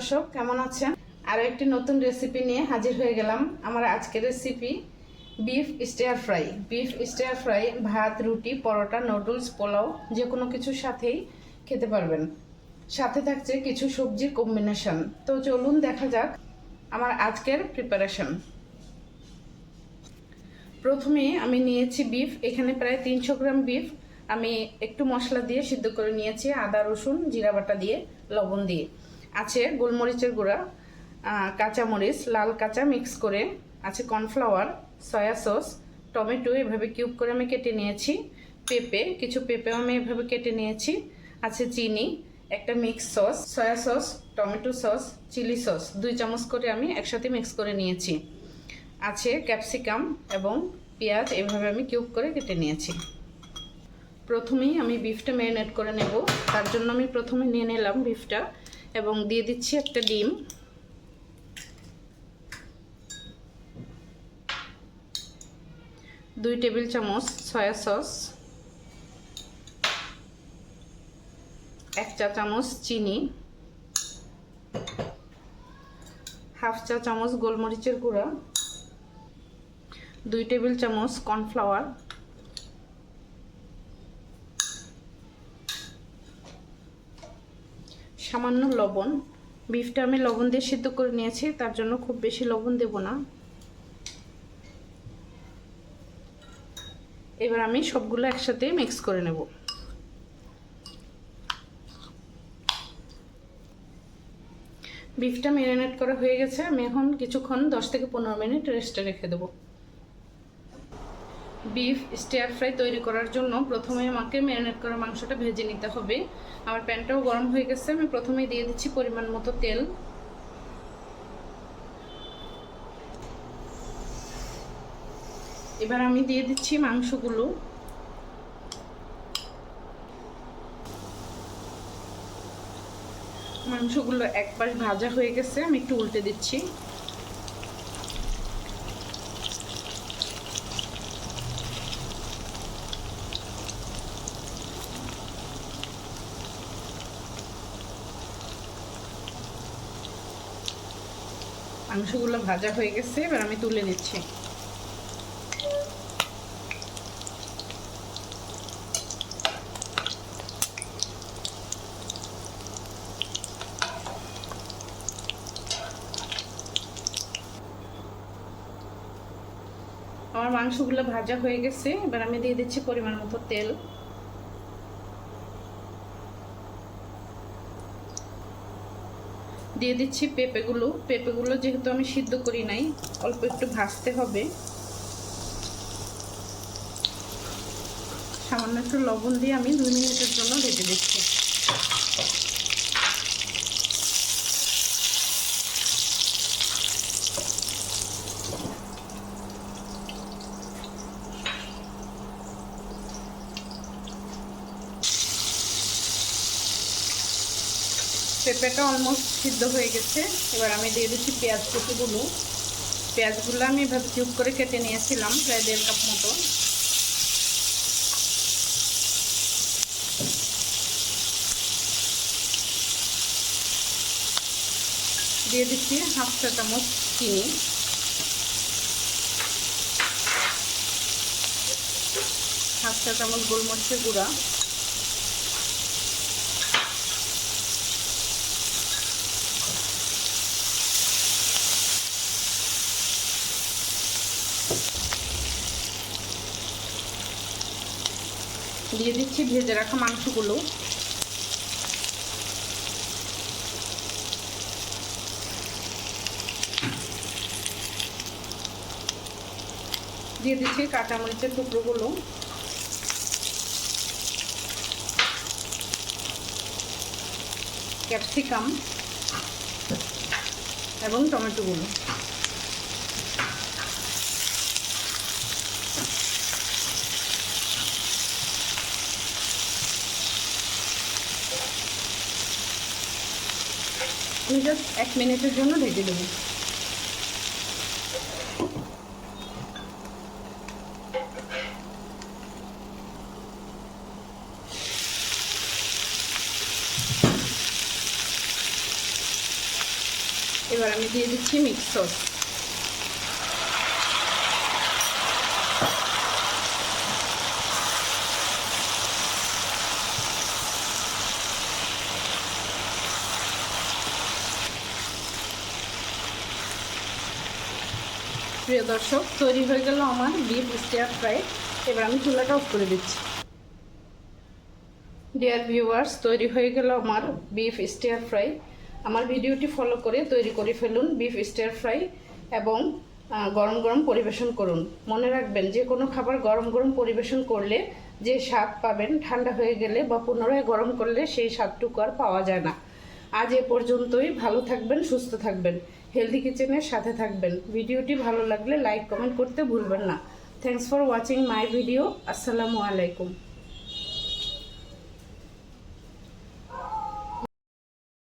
দর্শক, কেমন আছেন? আরও একটি নতুন রেসিপি নিয়ে হাজির হয়ে গেলাম আমার আজকের recipe beef stir fry beef stir fry ভাত, রুটি, পরোটা নুডলস পোলাও যে কোনো কিছুর সাথেই খেতে পারবেন। সাথে থাকছে কিছু সবজির কম্বিনেশন তো চলুন দেখা যাক আমার আজকের প্রিপারেশন প্রথমে আমি নিয়েছি বিফ এখানে প্রায় তিনশো গ্রাম বিফ আমি একটু মশলা দিয়ে সিদ্ধ করে নিয়েছি, আদা, রসুন, জিরা বাটা দিয়ে, লবণ দিয়ে। আছে গোলমরিচের গুঁড়া কাঁচামরিচ, লাল কাঁচা মিক্স করে আছে কর্নফ্লাওয়ার, সয়া সস, টমেটো এভাবে কিউব করে আমি কেটে নিয়েছি, পেঁপে, কিছু পেঁপেও আমি এভাবে কেটে নিয়েছি, আছে চিনি, একটা mix sauce, soya sauce, tomato sauce, chilli sauce, দুই চামচ করে আমি একসাথে মিক্স করে নিয়েছি, আছে ক্যাপসিকাম এবং পেঁয়াজ এভাবে আমি কিউব করে কেটে নিয়েছি। প্রথমেই আমি বিফটা ম্যারিনেট করে নেব, তার জন্য আমি প্রথমে নিয়ে নিলাম বিফটা এবং দিয়ে দিচ্ছি একটা ডিম। দুই টেবিল চামচ সয়া সস। এক চা চামচ চিনি। হাফ চা চামচ গোলমরিচের গুঁড়া। দুই টেবিল চামচ কর্নফ্লাওয়ার। সামান্য লবণ। বিফটা আমি লবণ দিয়ে সিদ্ধ করে নিয়েছি, তার জন্য খুব বেশি লবণ দেব না। এবার আমি সবগুলো একসাথে মিক্স করে নেব। বিফটা ম্যারিনেট করা হয়ে গেছে, আমি এখন কিছুক্ষণ দশ থেকে পনেরো মিনিট রেস্টে রেখে দেবো। বিফ স্টেয়ার ফ্রাই তৈরি করার জন্য প্রথমে আমাকে ম্যারিনেট করা মাংসটা ভেজে নিতে হবে। আমার প্যানটাও গরম হয়ে গেছে, আমি প্রথমেই দিয়ে দিচ্ছি পরিমাণ মতো তেল। এবার আমি দিয়ে দিচ্ছি মাংসগুলো। মাংসগুলো এক পাশ ভাজা হয়ে গেছে, আমি একটু উল্টে দিচ্ছি। মাংসগুলো ভাজা হয়ে গেছে, এবার আমি তুলে নিচ্ছি। আমার মাংসগুলো ভাজা হয়ে গেছে, এবার আমি দিয়ে দিচ্ছি পরিমাণ মতো তেল। দিয়ে দিচ্ছি পেঁপেগুলো। পেঁপেগুলো যেহেতু আমি সিদ্ধ করি নাই, অল্প একটু ভাজতে হবে। সামান্য একটু লবণ দিয়ে আমি দুই মিনিটের জন্য রেখে দিচ্ছি। পেঁপেটা অলমোস্ট সিদ্ধ হয়ে গেছে। এবার আমি দিয়ে দিচ্ছি পেঁয়াজ কুচিগুলো। পেঁয়াজগুলো আমি এভাবে কিউব করে কেটে নিয়েছিলাম, প্রায় দেড় কাপ মতো। দিয়ে দিচ্ছি হাফ চা চামচ চিনি। হাফ চা চামচ গোলমরিচের গুঁড়া। দিয়ে দিচ্ছি ভেজে রাখা মাংসগুলো। দিয়ে দিচ্ছি কাঁচামরিচের টুকরোগুলো। ক্যাপসিকাম এবং টমেটোগুলো। জাস্ট এক মিনিটের জন্য ঢেকে দেবো। এবার আমি দিয়ে দিচ্ছি মিক্স সস। প্রিয় দর্শক, তৈরি হয়ে গেল আমার বিফ স্টিয়ার ফ্রাই। এবার আমি চুলাটা অফ করে দিচ্ছি। ডিয়ার ভিউয়ার্স তৈরি হয়ে গেল আমার বিফ স্টিয়ার ফ্রাই। আমার ভিডিওটি ফলো করে তৈরি করে ফেলুন বিফ স্টিয়ার ফ্রাই এবং গরম গরম পরিবেশন করুন। মনে রাখবেন, যে কোনো খাবার গরম গরম পরিবেশন করলে যে স্বাদ পাবেন, ঠান্ডা হয়ে গেলে বা পুনরায় গরম করলে সেই স্বাদটুকু আর পাওয়া যায় না। আজ এ পর্যন্তই। ভালো থাকবেন, সুস্থ থাকবেন। হেলদি কিচেনের সাথে থাকবেন। ভিডিওটি ভালো লাগলে লাইক কমেন্ট করতে ভুলবেন না। Thanks for watching my video আসসালামু আলাইকুম